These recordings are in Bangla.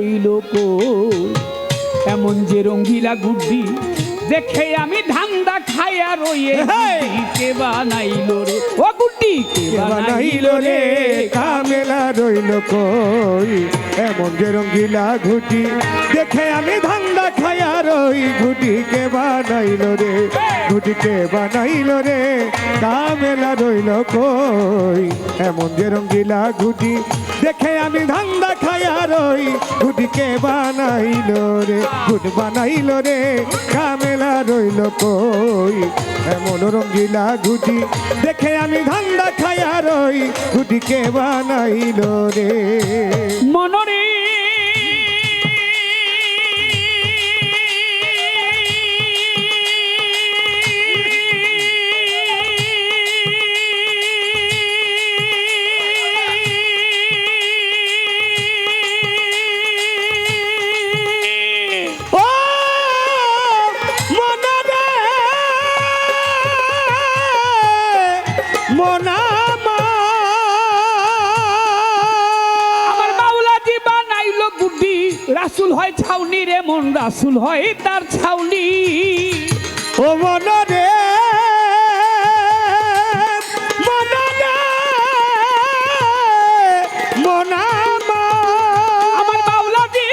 লোক এমন যে রঙ্গিলা গুড্ডি দেখে আমি ধান্দা খাইয়া রইয়ে! কে বানাইলো রে। ও গুড্ডি কে বানাইল রে? কামেলা রইল কই? এমন যে রঙ্গিলা ঘুটি দেখে আমি ধান্দা খায়া রই ঘুটি কে বানাইল রে। ঘুটি কে বানাইল রে। কামেলা রইল কই? এমন যে রঙ্গিলা ঘুটি দেখে আমি ধান্দা খায়া রই গুডকে বানাইল রে গুড বানাইল রে। কামেলা রইল কই, এমন রঙ্গিলা গুটি। দেখে আমি ধান্দা খায়া রই গুডকে বানাইল রে। মনরে রাসুল হয় ছাউনি রে, মন রাসুল হয় তার ছাউনি। ও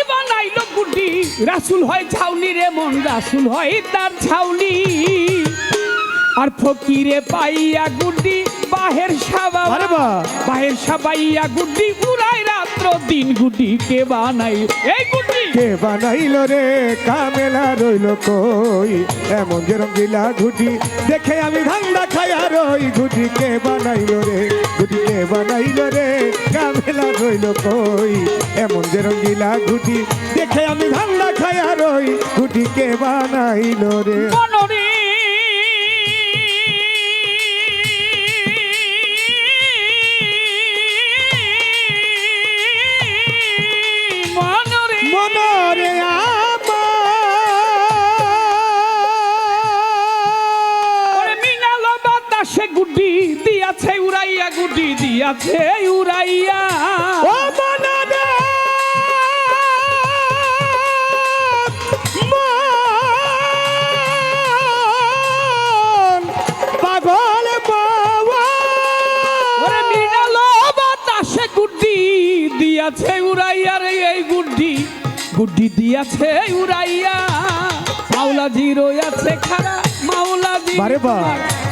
বানাইলো গুড্ডি রাসুল হয় ছাউনি রে, মন রাসুল হয় তার ছাউনি। আর ফকিরে পাইয়া গুড্ডি বাহের সাবা আরে বাহ! বাহের সাবাইয়া গুড্ডি উড়াই রাত্র দিন গুড্ডি কে বানাই এই গুড্ডি! কে বানাইল রে? কামেলা রইল কই? এমন যে রঙ্গিলা ঘুটি দেখে আমি ধান্দা খায়া রই। ঘুটি কে বানাইল রে? ঘুটি কে বানাইল রে? কামেলা রইল কই? এমন যে রঙ্গিলা ঘুটি দেখে আমি ধান্দা খায়া রই। ঘুটি কে বানাইল রে? গুড্ডি দিয়াছে উড়াইয়া। ও মনরে মন পাগল বাবা। ওরে বাতাসে গুড্ডি দিয়াছে উড়াইয়া রে এই গুড্ডি। গুড্ডি দিয়াছে উড়াইয়া। মাওলা জিরো আছে খারা মাওলা জিরো বারে বা।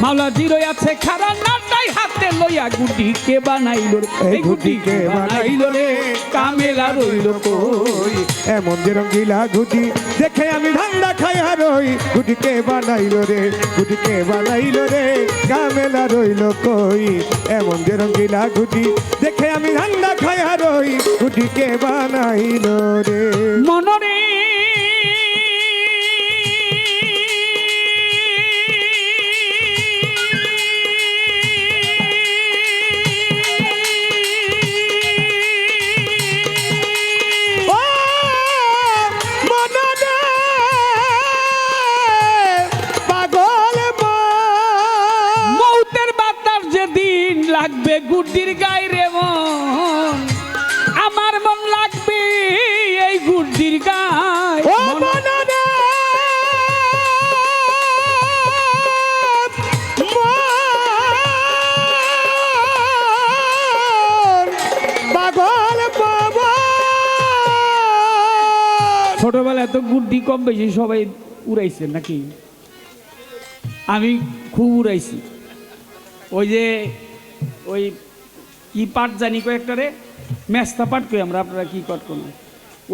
মাওলা জিরো আছে খারা নাটাই হাতে লইয়া কে বানাইলো বানাইলো রে কামেলা রইল কই? এমন যে রঙ্গিলা ঘুটি দেখে আমি ধান্দা খাইয়া রই ঘুটিকে বানাইলো রে ঘুটিকে বানাইলো রে কামেলা রইল কই? এমন যে রঙ্গিলা ঘুটি দেখে আমি ধান্দা খাইয়া রই ঘুটিকে বানাইলো রে। মনরে ছোটবেলায় তো গুড্ডি কম বেশি সবাই উড়াইছে নাকি? আমি খুব উড়াইছি। ওই যে, ওই কি পাট জানি কয়েকটারে মেস্তা পাট কই আমরা, আপনারা কি কট কোন?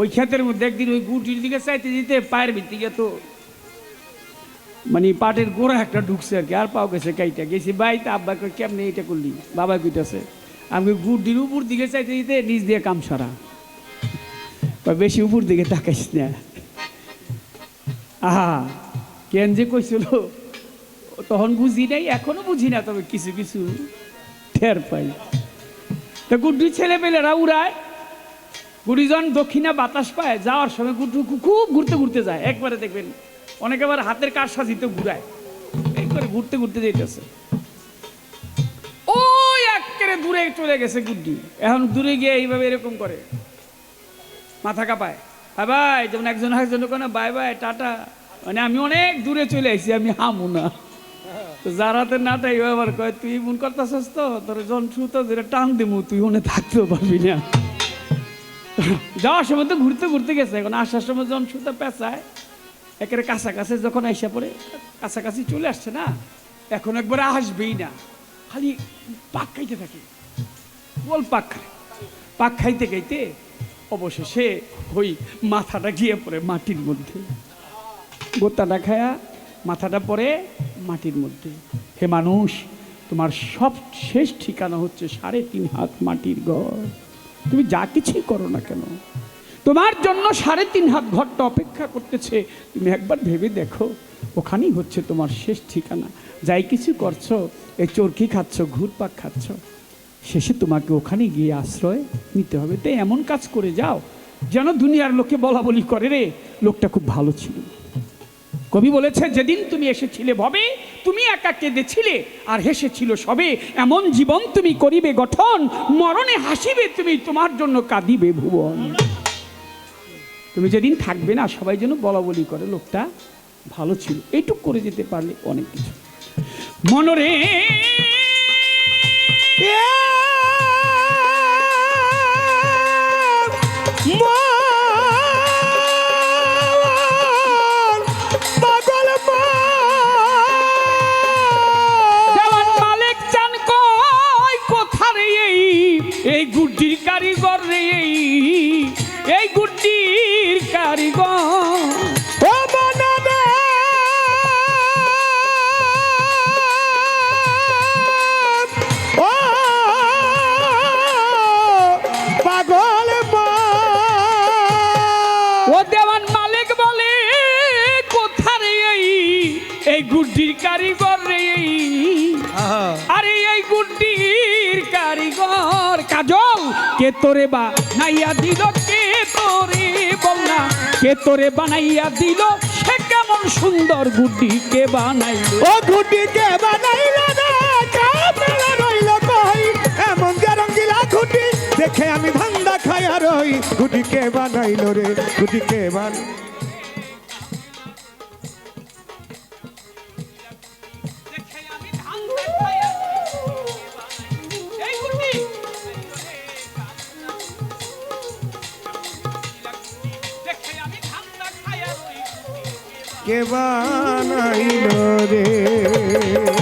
ওই ক্ষেতের মধ্যে একদিন ওই গুটির দিকে চাইতে দিতে পায়ের ভিত্তিকে তো মানে পাটের গোড়া একটা ঢুকছে আর কি, আর পাও গেছে, কাইটা। গেছি বাইতে আব্বা কই কেমনে এটা করলি? বাবা কইতাছে আমি গুটির উপর দিকে চাইতে দিতে নিজ দিয়ে কাম সারা। বেশি উপর দিকে তাকাইস না। আহা, কেন যে কইছিল? তখন বুঝি নাই, এখনও বুঝি না, তবে কিছু কিছু ঠের পাই। তো গুড্ডি ছেলে পেলেরা উড়ায়। গুড়িজন দক্ষিণা বাতাস পায়, যাওয়ার সময় গুড্ডু খুব ঘুরতে ঘুরতে যায়। একবারে দেখবেন, অনেকে আবার হাতের কাজ সাজিতে ঘুরায়। একবারে ঘুরতে ঘুরতে যেতেছে দূরে চলে গেছে গুড্ডি। এখন দূরে গিয়ে এইভাবে এরকম করে। মাথা কাঁপায়। বাই বাই যেমন একজন একজন কোনো বাই বাই, টাটা। মানে আমি অনেক দূরে চলে আসছি আমি হামু না। তো যারাতে নাটাই আবার কয় তুই মন করতেছস তো? তোর জন শুতো যেটা টান দিমু, তুই মনে থাকতেও পারবি না। যাওয়ার সময় তো ঘুরতে ঘুরতে গেছে, এখন আসার সময় জন সুতো পেঁচায়। একেবারে কাছাকাছি যখন আইসা পড়ে, কাছাকাছি চলে আসছে না। এখন একবারে আসবেই না। খালি পাক খাইতে থাকে। বল পাক খায়। পাক খাইতে খাইতে অবশেষে ওই মাথাটা গিয়ে পড়ে মাটির মধ্যে। গোতাটা খায়া মাথাটা পড়ে মাটির মধ্যে। হে মানুষ, তোমার সব শেষ ঠিকানা হচ্ছে সাড়ে তিন হাত মাটির ঘর। তুমি যা কিছুই করো না কেন? তোমার জন্য সাড়ে তিন হাত ঘরটা অপেক্ষা করতেছে। তুমি একবার ভেবে দেখো। ওখানেই হচ্ছে তোমার শেষ ঠিকানা। যাই কিছু করছ, এই চরকি খাচ্ছ, ঘুরপাক খাচ্ছ, শেষে তোমাকে ওখানে গিয়ে আশ্রয় নিতে হবে। তাই এমন কাজ করে যাও, যেন দুনিয়ার লোকে বলা বলি করে রে, লোকটা খুব ভালো ছিল। কবি বলেছে, যেদিন তুমি এসেছিলে ভবে, তুমি একা কেঁদেছিলে, আর হেসেছিল সবে। এমন জীবন তুমি করিবে গঠন, মরণে হাসিবে তুমি, তোমার জন্য কাঁদিবে ভুবন। তুমি যেদিন থাকবে না, সবাই যেন বলা বলি করে, লোকটা ভালো ছিল। এইটুক করে যেতে পারলে অনেক কিছু। মনরে এই? গুড্ডির কারিগর রে এই গুড্ডির কারিগর। কাজল, কে তোরে বা নাইয়া দিল, কে তোরে বলনা কে তোরে বানাইয়া দিল, সে কেমন সুন্দর গুড্ডি কে বানাইলো? ও বানাইল যে রঙ্গিলা ঘুটি দেখে আমি ধান্দা খায়া রই। ঘুটিকে বানাইল রে ঘুটিকে বান কে বানাইল রে?